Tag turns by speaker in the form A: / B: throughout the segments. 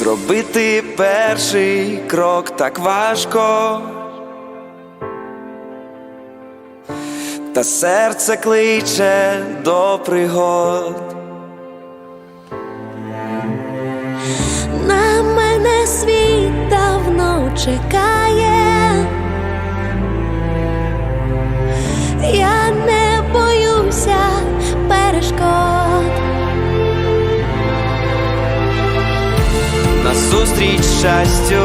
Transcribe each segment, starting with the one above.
A: Зробити перший крок так важко, та серце кличе до пригод.
B: На мене світ давно чекає.
A: зустріч щастю,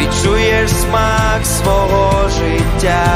A: відчуєш смак свого життя.